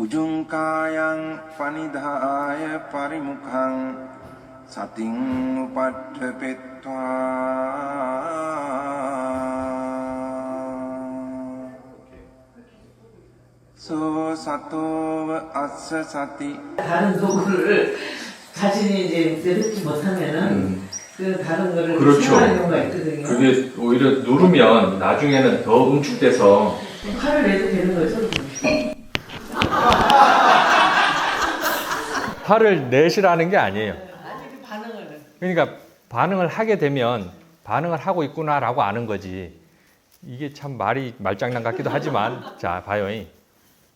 උජුංකායං පනිදාය පරිමුඛං සතින් උපට්ඨපෙත්වා සෝ සතෝව අස්ස සති 다른 도구를 자신이 이제 내뱉지 못하면은 그 다른 거를 그렇죠. 생각하는 경우가 있거든요. 그게 오히려 누르면 나중에는 더 응축돼서 화를 내도 되는 거죠. 화를 내시라는 게 아니에요. 아니 반응을. 그러니까 반응을 하게 되면 반응을 하고 있구나라고 아는 거지. 이게 참 말이 말장난 같기도 하지만 자 봐요.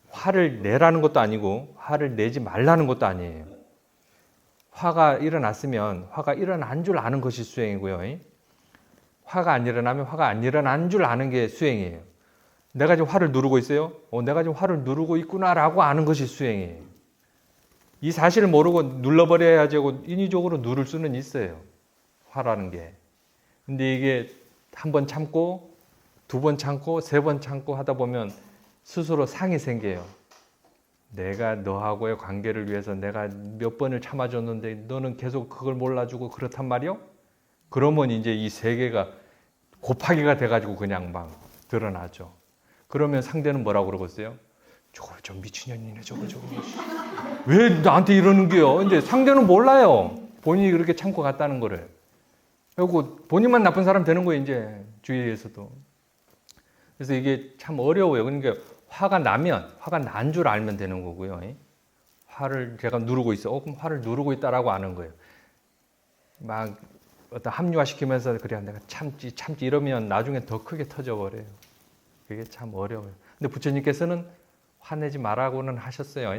화를 내라는 것도 아니고 화를 내지 말라는 것도 아니에요. 화가 일어났으면 화가 일어난 줄 아는 것이 수행이고요. 화가 안 일어나면 화가 안 일어난 줄 아는 게 수행이에요. 내가 지금 화를 누르고 있어요. 어, 내가 지금 화를 누르고 있구나라고 아는 것이 수행이에요. 이 사실을 모르고 눌러버려야지 하고 인위적으로 누를 수는 있어요. 화라는 게. 근데 이게 한 번 참고 두 번 참고 세 번 참고 하다 보면 스스로 상이 생겨요. 내가 너하고의 관계를 위해서 내가 몇 번을 참아줬는데 너는 계속 그걸 몰라주고 그렇단 말이요? 그러면 이제 이 세계가 곱하기가 돼가지고 그냥 막 드러나죠. 그러면 상대는 뭐라고 그러겠어요? 저거 저 미친년이네 저거 저거. 왜 나한테 이러는 게요? 이제 상대는 몰라요. 본인이 그렇게 참고 갔다는 거를. 그리고 본인만 나쁜 사람 되는 거예요, 이제 주위에서도. 그래서 이게 참 어려워요. 그러니까 화가 나면 화가 난 줄 알면 되는 거고요. 화를 제가 누르고 있어. 어, 그럼 화를 누르고 있다라고 아는 거예요. 막 어떤 합리화시키면서 그래 내가 참지 참지 이러면 나중에 더 크게 터져 버려요. 그게 참 어려워요. 근데 부처님께서는 화내지 말라고는 하셨어요.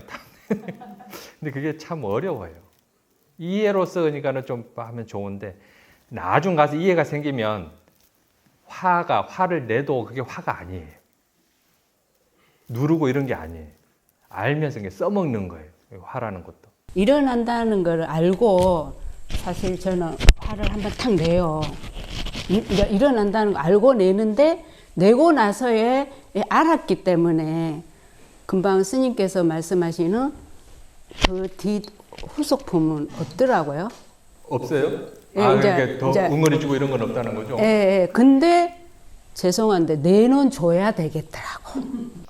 근데 그게 참 어려워요. 이해로서 그러니까는 좀 하면 좋은데 나중 가서 이해가 생기면 화가 화를 내도 그게 화가 아니에요. 누르고 이런 게 아니에요. 알면서 이게 써먹는 거예요. 화라는 것도. 일어난다는 걸 알고 사실 저는 화를 한번 탁 내요. 이- 이제 일어난다는 거 알고 내는데 내고 나서에 알았기 때문에 금방 스님께서 말씀하시는 그 뒤 후속품은 없더라고요. 없어요? 예, 아, 이제- 그러니까 더 이제- 응어리지고 이런 건 없다는 거죠? 예, 예. 근데 죄송한데 내는 줘야 되겠더라고.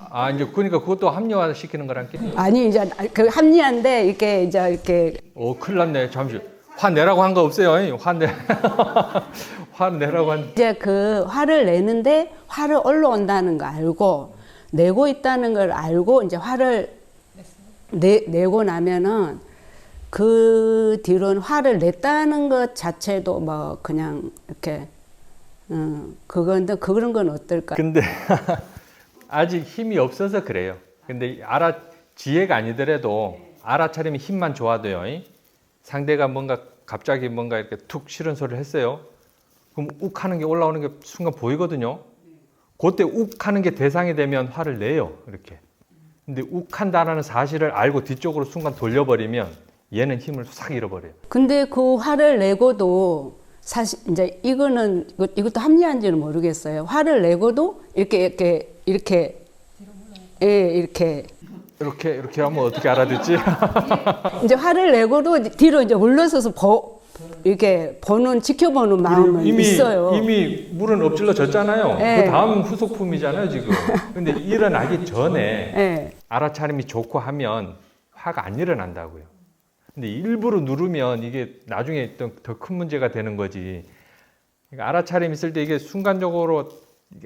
아, 이제 그러니까 그것도 합리화 시키는 거란 게. 아니 이제 그 합리한데 이렇게 이제 이렇게 오, 큰일 났네. 잠시. 화 내라고 한 거 없어요. 화 내. 화 내라고 한. 이제 그 화를 내는데 화를 올라온다는 거 알고 내고 있다는 걸 알고 이제 화를 내, 내고 나면은 그 뒤로는 화를 냈다는 것 자체도 뭐 그냥 이렇게 음 그건데 그런 건 어떨까? 근데 아직 힘이 없어서 그래요. 근데 알아 지혜가 아니더라도 알아차리면 힘만 좋아도요. 이? 상대가 뭔가 갑자기 뭔가 이렇게 툭 싫은 소리를 했어요. 그럼 욱 하는 게 올라오는 게 순간 보이거든요. 그때 욱 하는 게 대상이 되면 화를 내요. 이렇게. 근데 욱 한다는 사실을 알고 뒤쪽으로 순간 돌려버리면 얘는 힘을 싹 잃어버려요. 근데 그 화를 내고도 사실 이제 이거는 이것- 이것도 합리한지는 모르겠어요. 화를 내고도 이렇게 이렇게 이렇게 예 이렇게 이렇게 이렇게 하면 어떻게 알아듣지? 이제 화를 내고도 뒤로 이제 물러서서 보 이렇게 보는 지켜보는 마음은 이미 있어요. 이미 물은 엎질러졌잖아요. 네. 그 다음 후속품이잖아요, 지금. 근데 일어나기 전에 예. 알아차림이 좋고 하면 화가 안 일어난다고요. 근데 일부러 누르면 이게 나중에 더큰 문제가 되는 거지. 그러니까 알아차림 있을 때 이게 순간적으로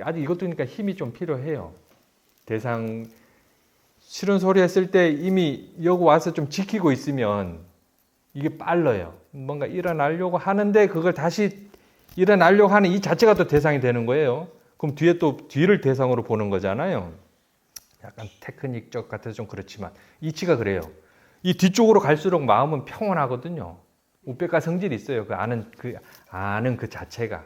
아직 이것도 그러니까 힘이 좀 필요해요. 대상 싫은 소리 했을 때 이미 여기 와서 좀 지키고 있으면 이게 빨라요. 뭔가 일어나려고 하는데 그걸 다시 일어나려고 하는 이 자체가 또 대상이 되는 거예요. 그럼 뒤에 또 뒤를 대상으로 보는 거잖아요. 약간 테크닉적 같아서 좀 그렇지만 이치가 그래요. 이 뒤쪽으로 갈수록 마음은 평온하거든요. 우백과 성질이 있어요. 그 아는 그 아는 그 자체가.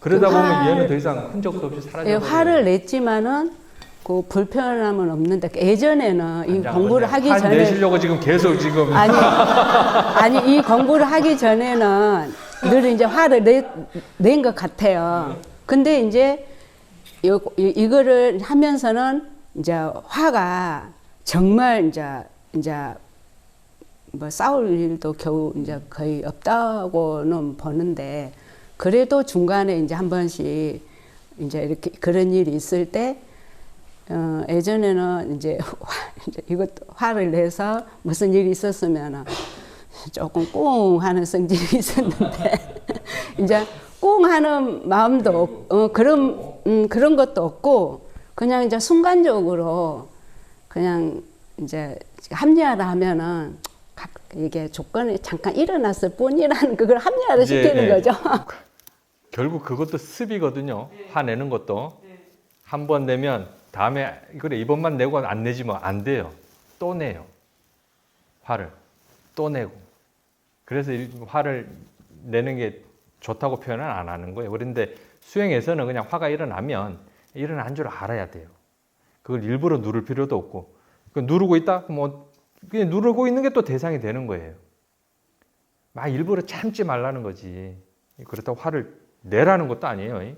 그러다 그 보면 활- 얘는 더 이상 흔적도 없이 예, 사라져. 화를 냈지만은 그 불편함은 없는데 예전에는 이 공부를 하기 화 전에 내시려고 지금 계속 지금 아니 아니 이 공부를 하기 전에는 늘 이제 화를 낸 것 같아요. 근데 이제 요, 이- 이거를 하면서는 이제 화가 정말 이제 이제 뭐 싸울 일도 겨우 이제 거의 없다고는 보는데 그래도 중간에 이제 한 번씩 이제 이렇게 그런 일이 있을 때 어, 예전에는 이제, 화, 이제 이것도 화를 내서 무슨 일이 있었으면은 조금 꽁 하는 성질이 있었는데 이제 꽁 하는 마음도 없, 어, 그런 음, 그런 것도 없고 그냥 이제 순간적으로 그냥 이제 합리화를 하면은 각- 이게 조건이 잠깐 일어났을 뿐이라는 그걸 합리화를 이제, 시키는 예. 거죠. 결국 그것도 습이거든요. 화내는 것도 한번 내면 다음에 그래 이번만 내고 안 내지 뭐 안 돼요. 또 내요. 화를 또 내고. 그래서 이 화를 내는 게 좋다고 표현은 안 하는 거예요. 그런데 수행에서는 그냥 화가 일어나면 일어난 줄 알아야 돼요. 그걸 일부러 누를 필요도 없고 그 누르고 있다 뭐 그냥 누르고 있는 게 또 대상이 되는 거예요. 막 일부러 참지 말라는 거지. 그렇다고 화를 내라는 것도 아니에요.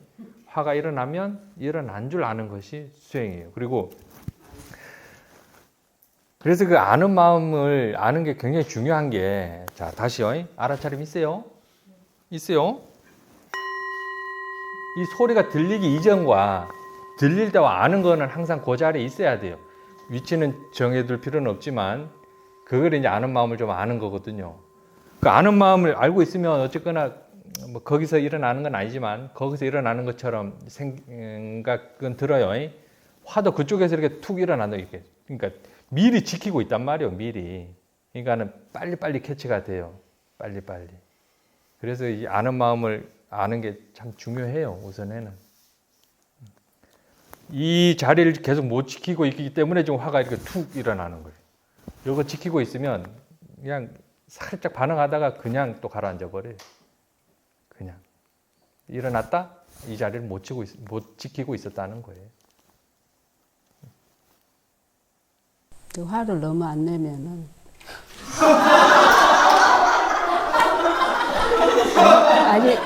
화가 일어나면 일어난 줄 아는 것이 수행이에요. 그리고 그래서 그 아는 마음을 아는 게 굉장히 중요한 게 자, 다시요. 알아차림 있어요? 있어요? 이 소리가 들리기 이전과 들릴 때와 아는 거는 항상 그 자리에 있어야 돼요. 위치는 정해둘 필요는 없지만 그걸 이제 아는 마음을 좀 아는 거거든요. 그 아는 마음을 알고 있으면 어쨌거나 뭐 거기서 일어나는 건 아니지만 거기서 일어나는 것처럼 생각은 들어요. 화도 그쪽에서 이렇게 툭 일어난다 이렇게. 그러니까 미리 지키고 있단 말이에요. 미리. 그러니까는 빨리 빨리 캐치가 돼요. 빨리 빨리. 그래서 이 아는 마음을 아는 게 참 중요해요. 우선에는. 이 자리를 계속 못 지키고 있기 때문에 지금 화가 이렇게 툭 일어나는 거예요. 이거 지키고 있으면 그냥 살짝 반응하다가 그냥 또 가라앉아 버려요. 그냥 일어났다 이 자리를 못 지고 있, 못 지키고 있었다는 거예요. 그 화를 너무 안 내면은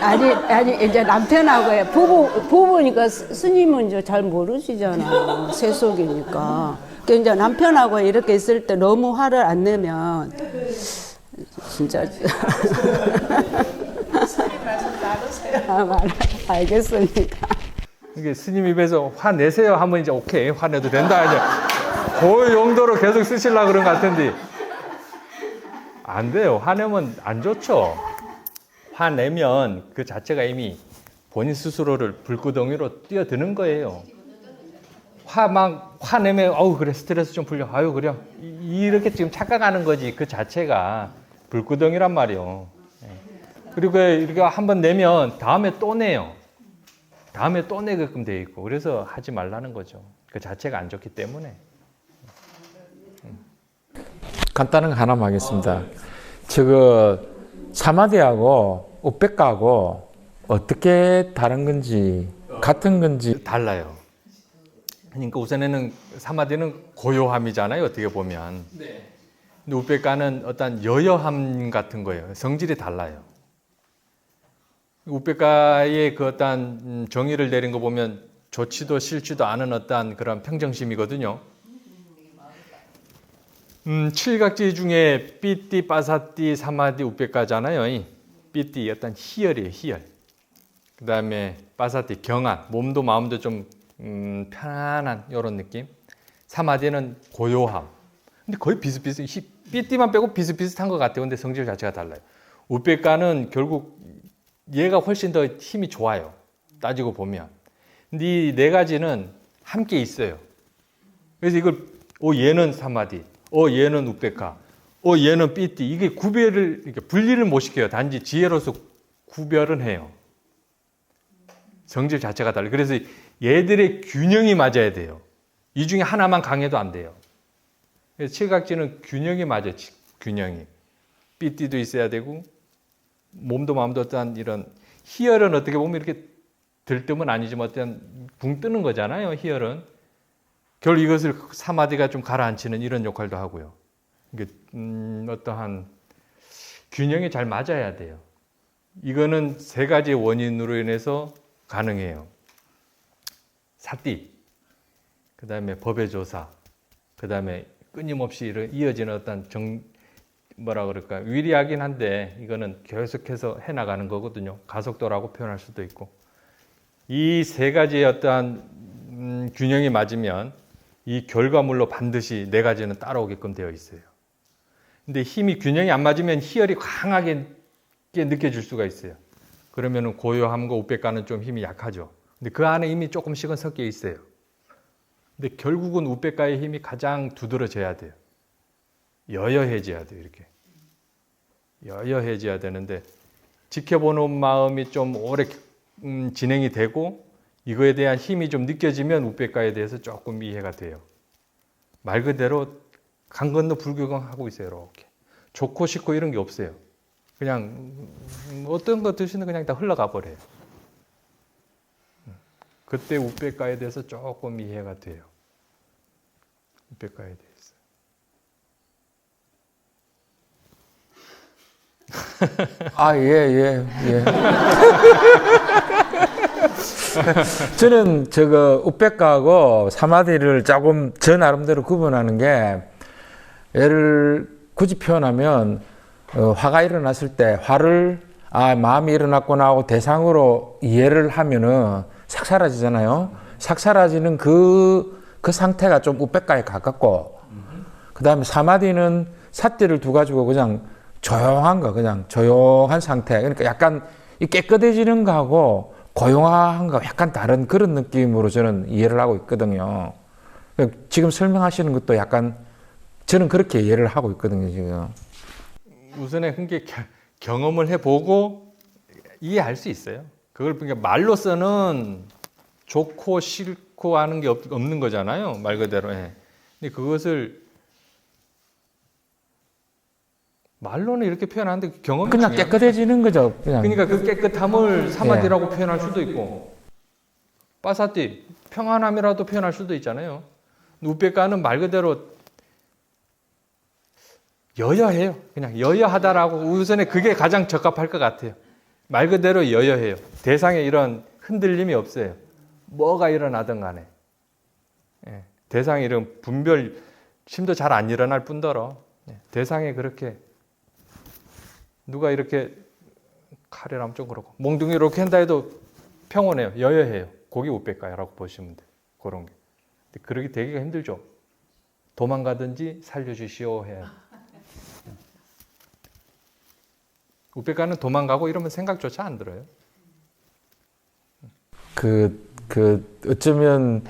아니 아니 이제 남편하고 부부 부부니까 스- 스님은 이제 잘 모르시잖아요 세속이니까. 그 이제 남편하고 이렇게 있을 때 너무 화를 안 내면 진짜. 아, 말 알겠습니다. 이게 스님 입에서 화 내세요 하면 이제 오케이 화내도 된다. 이제 그 용도로 계속 쓰시려 그런 것 같은데. 안 돼요. 화내면 안 좋죠 화내면 그 자체가 이미 본인 스스로를 불구덩이로 뛰어드는 거예요 화막 화내면 어우 그래 스트레스 좀 풀려 아유 그래 이- 이렇게 지금 착각하는 거지 그 자체가 불구덩이란 말이요 예. 그리고 이렇게 한번 내면 다음에 또 내요 다음에 또 내게끔 돼 있고 그래서 하지 말라는 거죠. 그 자체가 안 좋기 때문에. 간단한 거 하나만 하겠습니다. 저거 사마디하고 우백가하고 어떻게 다른 건지 같은 건지 달라요. 그러니까 우선에는 사마디는 고요함이잖아요. 어떻게 보면. 근데 우백가는 어떤 여여함 같은 거예요. 성질이 달라요. 우백가의 그 어떤 음, 정의를 내린 거 보면 좋지도 싫지도 않은 어떤 그런 평정심이거든요. 음, 칠각지 중에 삐띠, 빠사띠, 사마디, 우백가잖아요. 이 삐띠 어떤 희열이에요, 희열. 그 다음에 빠사띠, 경안, 몸도 마음도 좀 음, 편안한 이런 느낌. 사마디는 고요함. 근데 거의 비슷비슷. 히- 삐띠만 빼고 비슷비슷한 것 같아요. 근데 성질 자체가 달라요. 우백가는 결국 얘가 훨씬 더 힘이 좋아요. 따지고 보면. 근데 이 네 가지는 함께 있어요. 그래서 이걸 어 얘는 사마디, 어 얘는 우백가, 어 얘는 삐띠 이게 구별을 이렇게 분리를 못 시켜요. 단지 지혜로서 구별은 해요. 성질 자체가 달라요. 그래서 얘들의 균형이 맞아야 돼요. 이 중에 하나만 강해도 안 돼요. 그래서 칠각지는 균형이 맞아요. 치- 균형이. 삐띠도 있어야 되고 몸도 마음도 어떤 이런 희열은 어떻게 보면 이렇게 들뜸은 아니지만 어떤 붕 뜨는 거잖아요. 희열은 결국 이것을 사마디가 좀 가라앉히는 이런 역할도 하고요. 음, 어떠한 균형이 잘 맞아야 돼요. 이거는 세 가지 원인으로 인해서 가능해요. 사띠, 그 다음에 법의 조사, 그 다음에 끊임없이 이어지는 어떤 정 뭐라 그럴까 위리하긴 한데 이거는 계속해서 해 나가는 거거든요. 가속도라고 표현할 수도 있고 이 세 가지의 어떠한 음, 균형이 맞으면 이 결과물로 반드시 네 가지는 따라오게끔 되어 있어요. 근데 힘이 균형이 안 맞으면 희열이 강하게 느껴질 수가 있어요. 그러면은 고요함과 우백과는 좀 힘이 약하죠. 근데 그 안에 이미 조금씩은 섞여 있어요. 근데 결국은 우백과의 힘이 가장 두드러져야 돼요. 여여해져야 돼요, 이렇게. 여여해져야 되는데 지켜보는 마음이 좀 오래 음, 진행이 되고 이거에 대한 힘이 좀 느껴지면 우백과에 대해서 조금 이해가 돼요. 말 그대로 강 건너 불교경 하고 있어요, 이렇게. 좋고 싫고 이런 게 없어요. 그냥 음, 어떤 거 드시는 그냥 다 흘러가 버려요. 음. 그때 우백과에 대해서 조금 이해가 돼요. 우백과에 대해서. 아, 예, 예, 예. 저는 저거 우백가하고 사마디를 조금 저 나름대로 구분하는 게 예를 굳이 표현하면 어, 화가 일어났을 때 화를 아 마음이 일어났구나 하고 대상으로 이해를 하면은 싹 사라지잖아요. 싹 사라지는 그, 그 상태가 좀 우백가에 가깝고 그 다음에 사마디는 사띠를 두 가지고 그냥 조용한 거, 그냥 조용한 상태. 그러니까 약간 이 깨끗해지는 거하고 고용한 거 약간 다른 그런 느낌으로 저는 이해를 하고 있거든요. 지금 설명하시는 것도 약간 저는 그렇게 이해를 하고 있거든요, 지금. 우선에 한게 경험을 해보고 이해할 수 있어요. 그걸 그러니까 말로서는 좋고 싫고 하는 게 없, 없는 거잖아요. 말 그대로. 예. 근데 그것을 말로는 이렇게 표현하는데 경험이 그냥 깨끗해지는 거죠, 그냥. 그러니까 그 깨끗함을 사마디라고 표현할 수도 있고 빠사띠 평안함이라도 표현할 수도 있잖아요. 우백가는 말 그대로 여여해요. 그냥 여여하다라고 우선에 그게 가장 적합할 것 같아요. 말 그대로 여여해요. 대상에 이런 흔들림이 없어요. 뭐가 일어나든 간에 예, 대상에 이런 분별 심도 잘 안 일어날 뿐더러 예, 대상에 그렇게 누가 이렇게 카레라면 좀 그렇고 몽둥이 이렇게 한다 해도 평온해요. 여여해요. 고기 우백가야라고 보시면 돼요. 그런 게. 근데 그러기 되기가 힘들죠. 도망가든지 살려주시오 해요. 우백가는 도망가고 이러면 생각조차 안 들어요. 그, 그, 어쩌면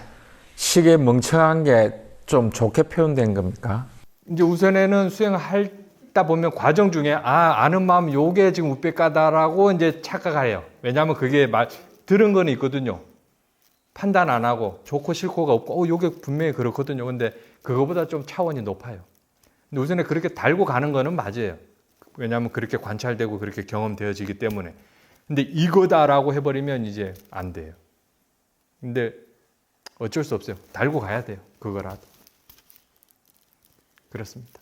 시계 멍청한 게 좀 좋게 표현된 겁니까? 이제 우선에는 수행 하다 보면 과정 중에 아 아는 마음 요게 지금 우백가다라고 이제 착각해요. 왜냐하면 그게 말 들은 거는 있거든요. 판단 안 하고 좋고 싫고가 없고 어 요게 분명히 그렇거든요. 근데 그거보다 좀 차원이 높아요. 근데 우선에 그렇게 달고 가는 거는 맞아요. 왜냐하면 그렇게 관찰되고 그렇게 경험되어지기 때문에. 근데 이거다라고 해버리면 이제 안 돼요. 근데 어쩔 수 없어요. 달고 가야 돼요. 그거라도. 그렇습니다.